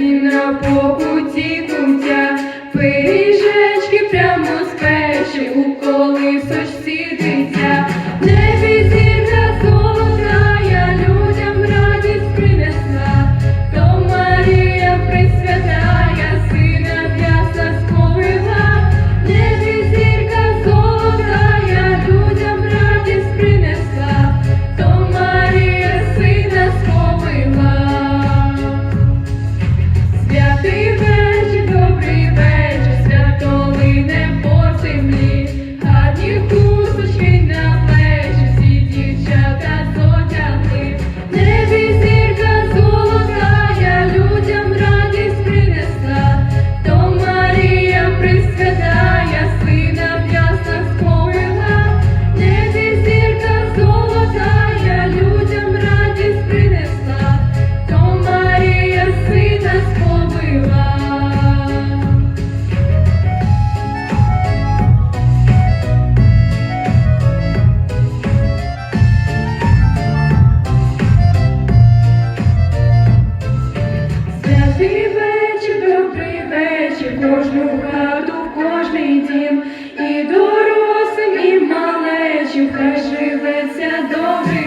Він на побуті кутя пиже. Добрий вечір, добрий вечір, кожну хату, в кожний дім, і дорослим, і малечим, хай живеться добре.